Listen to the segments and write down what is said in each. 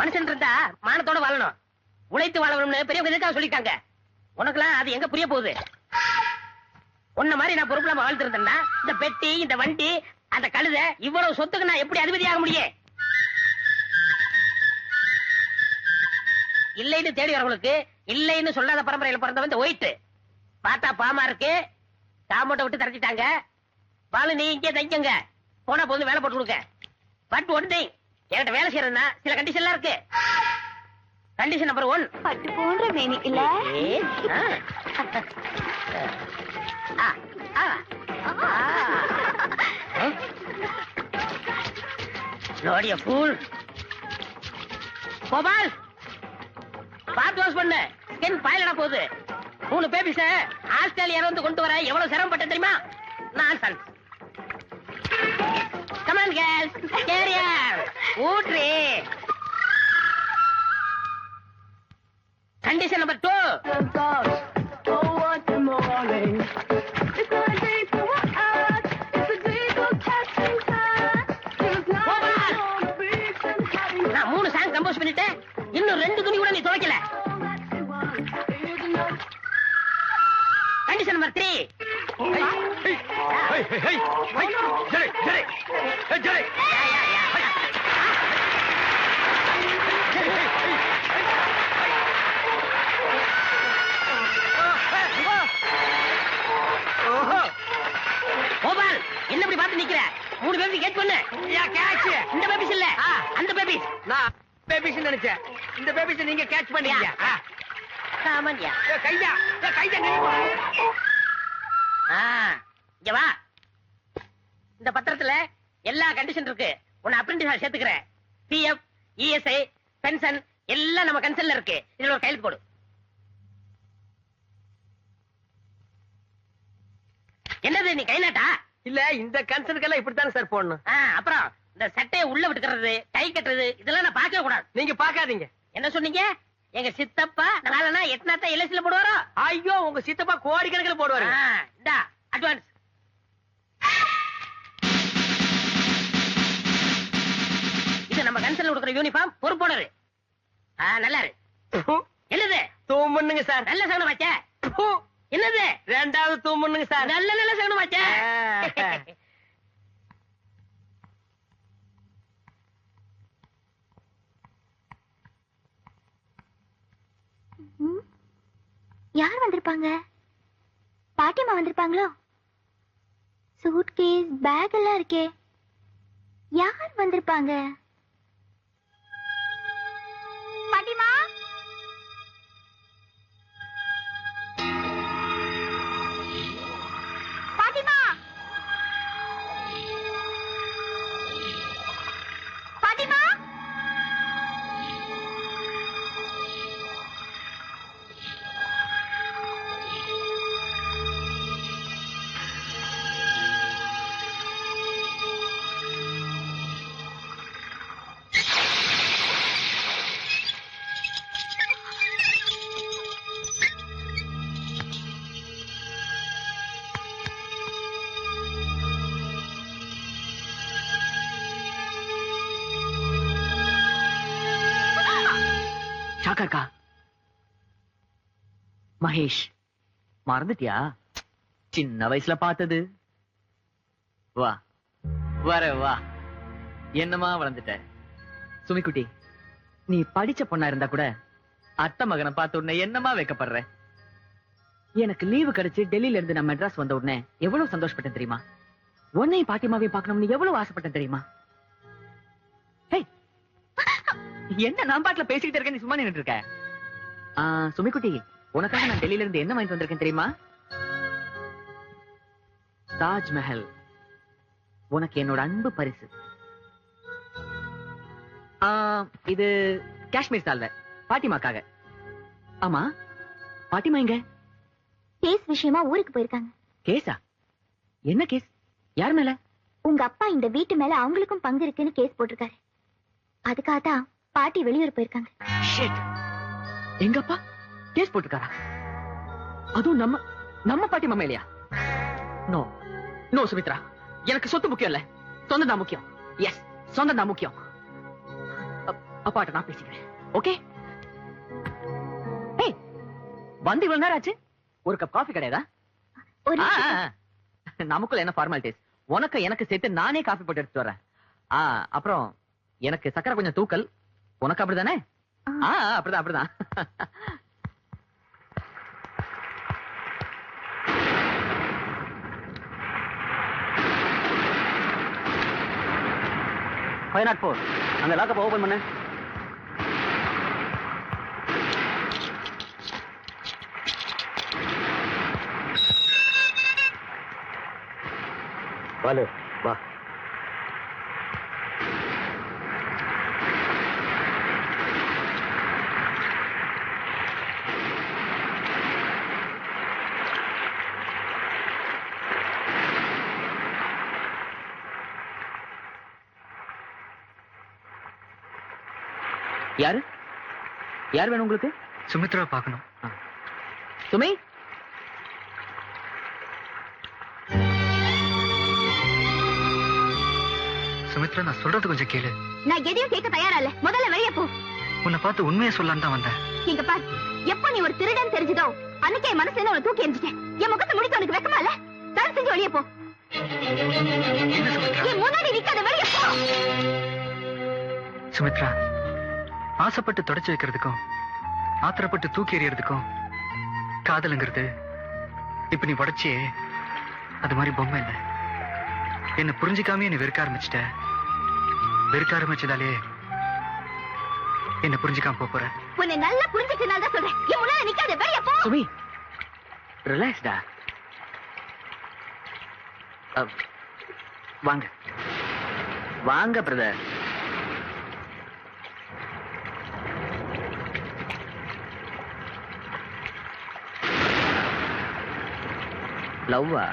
மனுஷன் இருந்தா மானத்தோட வாழணும். உழைத்து வாழணும்னு பெரியவங்க எதுக்காக சொல்லிட்டாங்க? உனக்குலாம் அது எங்க புரிய போகுது? உன்ன மாதிரி நான் பொறுப்புலாம வாழ்த்திருந்தேன்னா இந்த பெட்டி இந்த வண்டி அந்த கழுத இவ்வளவு சொத்துக்கு நான் எப்படி அதிபதி ஆக முடியும்? இல்லைன்னு தேடி வரவங்களுக்கு இல்லைன்னு சொல்லாத பரம்பரையில பிறந்தவன் இந்த ஒயிட்டு. பார்த்தா பாமா இருக்கு காம்பவுண்ட விட்டு தரச்சிட்டாங்க. பாலு நீ இங்கே தைக்கங்க போனா போது வேலை போட்டு கொடுக்க. பட் ஒன் திங் என்கிட்ட வேலை செய்யறதுன்னா சில கண்டிஷன்லாம் இருக்கு. கண்டிஷன் நம்பர் ஒன் பட்டு போன்ற மேனி இல்ல? லோடிய ஃபூல் கோபால் பார்த்து வாஷ் பண்ணு. ஸ்கின் பாயிலடா போகுது மூணு பேபிஸ ஆஸ்திரேலியால வந்து கொண்டு வர எவ்வளவு சிரமப்பட்ட தெரியுமா? நான் சன் கமான் கேர்ள்ஸ் கேரியர் ஊட்ரி கண்டிஷன் நம்பர் டூ நான் மூணு சாங் கம்போஸ் பண்ணிட்டேன். இன்னும் ரெண்டு துணி கூட நீ துவைக்கல. கண்டிஷன் நம்பர் த்ரீ கோபால் என்ன இப்படி பார்த்து நிக்கிற? மூணு பேபி கேட் பண்ணு. இந்த பேபிஸ் இல்ல. அந்த பேபிஸ் நான் பேபிஸ் நினைச்சேன். இந்த பேபிஸ் நீங்க கேட்ச் பண்ணீங்க. சாமான்யா. கையா. கையா இங்க வா. இந்த பத்திரத்துல எல்லா கண்டிஷன் இருக்கு. உன்னை அப்ரெண்டிஸ் சேர்த்துக்கிறேன். பிஎஃப் இஎஸ்ஐ பென்ஷன் எல்லாம் நம்ம கன்சல்ல இருக்கு. இதுல ஒரு கையெழுத்து போடு. என்னது நீ கை நாட்டா இல்ல இந்த கன்சர்னுக்கெல்லாம் இப்படித்தானே சார் போடணும். அப்புறம் இந்த சட்டையை உள்ள விட்டுக்கிறது கை கட்டுறது இதெல்லாம் நான் பார்க்கவே கூடாது. நீங்க பாக்காதீங்க என்ன சொன்னீங்க? எங்க சித்தப்பா நாலனா எத்தனாத்தா எல்எஸ்ல போடுவாரோ? ஐயோ உங்க சித்தப்பா கோடிக்கணக்கில் போடுவாரு. இந்தா அட்வான்ஸ் நம்ம கன்சல்ல கொடுக்குற யூனிஃபார்ம் பொறுப்போனரு ஆ, நல்லா இரு என்னது? தூமுன்னுங்க சார். நல்ல சகனம் வச்ச என்னது? ரெண்டாவது தூமுன்னுங்க சார். நல்ல நல்ல சகனம் வச்ச? யார் வந்திருப்பாங்க? பாட்டியம்மா வந்திருப்பாங்களோ? சூட்கேஸ் பேக் எல்லாம் இருக்கே. யார் வந்திருப்பாங்க? ஷாக்கா மகேஷ் மறந்துட்டியா? சின்ன வயசுல பார்த்தது. வா வர வா. என்னமா வளர்ந்துட்ட? சுமிக்குட்டி நீ படிச்ச பொண்ணா இருந்தா கூட அத்தை மகனை பார்த்த உடனே என்னமா வைக்கப்படுற? எனக்கு லீவு கிடைச்சு டெல்லியில இருந்து நான் மெட்ராஸ் வந்த உடனே எவ்வளவு சந்தோஷப்பட்டேன் தெரியுமா? உன்னையும் பாட்டிமாவையும் பார்க்கணும்னு எவ்வளவு ஆசைப்பட்டேன் தெரியுமா? என்ன நான் பாட்டுல பேசிக்கிட்டு இருக்கேன் நீ சும்மா நின்னுட்டு இருக்க? சுமிக்குட்டி உனக்காக நான் டெல்லியில இருந்து என்ன வாங்கிட்டு வந்திருக்கேன் தெரியுமா? தாஜ்மஹல். உனக்கு என்னோட அன்பு பரிசு. இது காஷ்மீர் சால்வை. பாட்டிமாக்காக. ஆமா? பாட்டிமா எங்க? கேஸ் விஷயமா ஊருக்கு போயிருக்காங்க. கேஸா? என்ன கேஸ்? யார் மேல? உங்க அப்பா இந்த வீட்டு மேல அவங்களுக்கும் பங்கு இருக்குன்னு கேஸ் போட்டிருக்காரு. அதுக்காக தான் பாட்டி வெளியூர் போயிருக்காங்க. Shit. எங்க அப்பா கேஸ் போட்டுருக்காரா? அதுவும் நம்ம நம்ம பாட்டி மாமா இல்லையா? No no Sumitra. எனக்கு சொத்து முக்கியம் இல்ல சொந்தம் தான் முக்கியம். எஸ் சொந்தம் தான் முக்கியம். அப்- அப்பாட்ட நான் பேசிக்கிறேன். ஓகே வந்து இவ்வளவு நேரம் ஆச்சு? ஒரு கப் காஃபி கிடையாதா. நமக்குள்ள என்ன ஃபார்மாலிட்டிஸ் உனக்கு எனக்கு சேர்த்து நானே காஃபி போட்டு எடுத்துட்டு வரேன். அப்புறம் எனக்கு சக்கரை கொஞ்சம் தூக்கல். உனக்கு அப்படிதானே? ஆ. ஆ ஆ, அப்படிதான் அப்படிதான். ஃபைவ் நாட் ஃபோர் அந்த லாக்கப் ஓபன் பண்ணு. வாலு வா. யாரு? யார் வேணும் உங்களுக்கு? சுமித்ரா பார்க்கணும். சுமி? சுமித்ரா நான் சொல்றது கொஞ்சம் கேளு. நான் எதையும் கேட்க தயாரா இல்ல. முதல்ல வெளியே போ. உன்னை பார்த்து உண்மையை சொல்லலான்னு தான் வந்தேன். இங்க பார் எப்ப நீ ஒரு திருடன் தெரிஞ்சதோ அன்னைக்கே என் மனசுல உன தூக்கி எறிஞ்சிட்டேன். என் முகத்தை முடிக்க உனக்கு வெக்கமா இல்ல? தயவு செஞ்சு வெளியே போ. முன்னாடி நிக்காத வெளியே போ. சுமித்ரா ஆசைப்பட்டு தொடச்சு வைக்கிறதுக்கும் ஆத்திரப்பட்டு தூக்கி எறியறதுக்கும் காதலுங்கிறது இப்ப நீ உடைச்சியே அது மாதிரி பொம்மை இல்ல. என்ன புரிஞ்சுக்காம என்ன வெறுக்க ஆரம்பிச்சிட்ட. வெறுக்க ஆரம்பிச்சதாலே என்ன புரிஞ்சுக்காம போற. உன்னை நல்லா புரிஞ்சுட்டனால தான் சொல்றேன். என் முன்னாடி நிக்காத வெளியே போ. சுமி ரிலாக்ஸ்டா வாங்க. வாங்க பிரதர் லவ்வா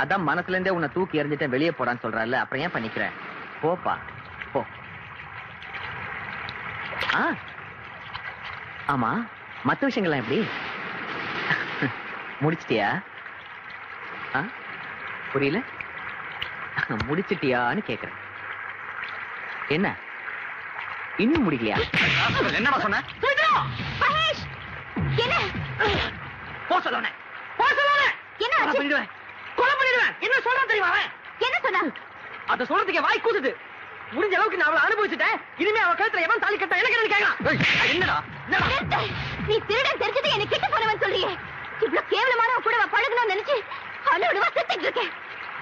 அதான் மனசுல இருந்தே உன்னை தூக்கி எறிஞ்சிட்டேன் வெளியே போடான்னு சொல்றல அப்புறம் ஏன் பண்ணிக்கிற? போப்பா போ. ஆ? ஆமா மத்த விஷயங்கள்லாம் எப்படி? முடிச்சிட்டியா? ஆ? புரியல? முடிச்சிட்டியான்னு கேக்குறேன். என்ன? இன்னும் முடிக்கலையா? என்னடா சொன்ன? என்ன? போ சொல்லுவேன் போ என்ன கொலை ஆச்சு? பண்ணிடுவேன் கொலை பண்ணிடுவேன். என்ன சொல்றான் தெரியுமா அவன்? என்ன சொன்னா? அத சொல்றதுக்கு வாய் கூசுது. முடிஞ்ச அளவுக்கு நான் அவளை அனுபவிச்சுட்டேன். இனிமே அவ கழுத்துல எவன் தாலி கட்டா எனக்கு என்ன கேட்கலாம்? என்னடா. நீ திருடன் தெரிஞ்சது என்னை கிட்ட போனவன் சொல்றியே. இவ்வளவு கேவலமானவன் கூட நான் பழகணும்னு நினைச்சு அழுவடுவா செத்துட்டு இருக்கேன்.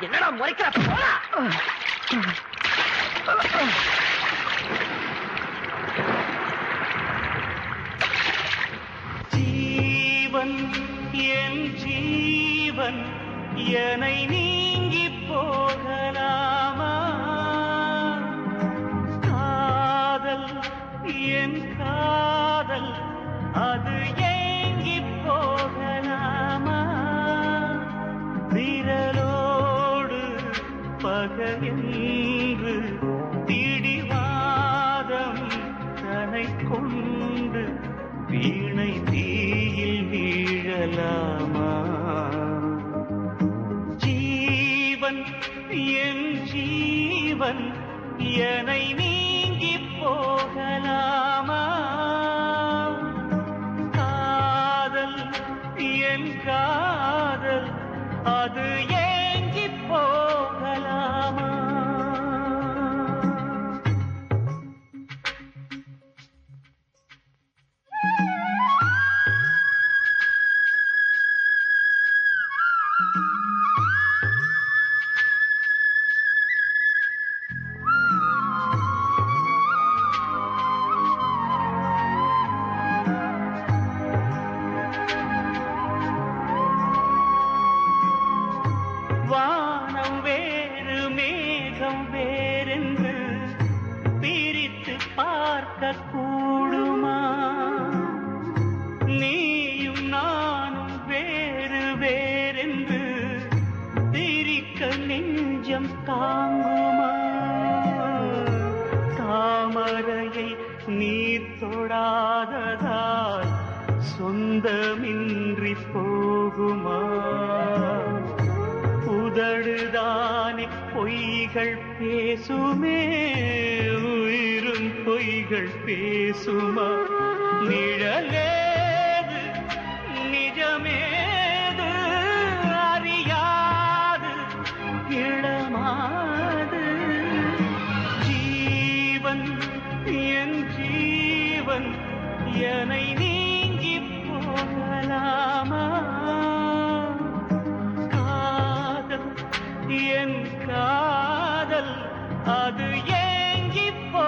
என்னடா முறைக்கிற? போடா. ஜீவன் என் ஜீவன் என்னை நீங்கி போகலாமா? காதல் என் காதல் அது ஏங்கி போகலாமா? விரலோடு பகையென்று உள்ளம் தாங்குமா? தாமரையை நீ தொடாததால் சொந்தமின்றி போகுமா? உதடுதானே பொய்கள் பேசுமே உயிரும் பொய்கள் பேசுமா? காதல் அது ஏங்கி போ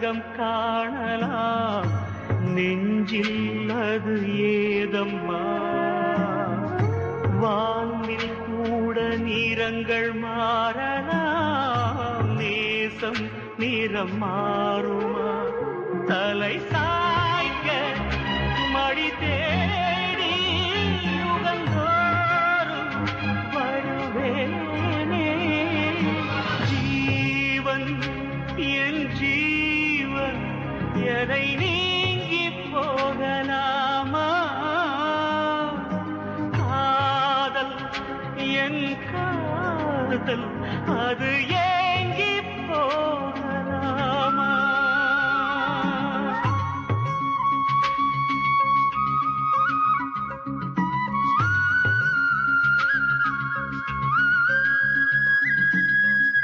தங்கம் காணலாம். நெஞ்சில் அது ஏதம்மா? வானில் கூட நிறங்கள் மாறலாம். நேசம் நிறம் மாறுமா? தலை சா காதல் அது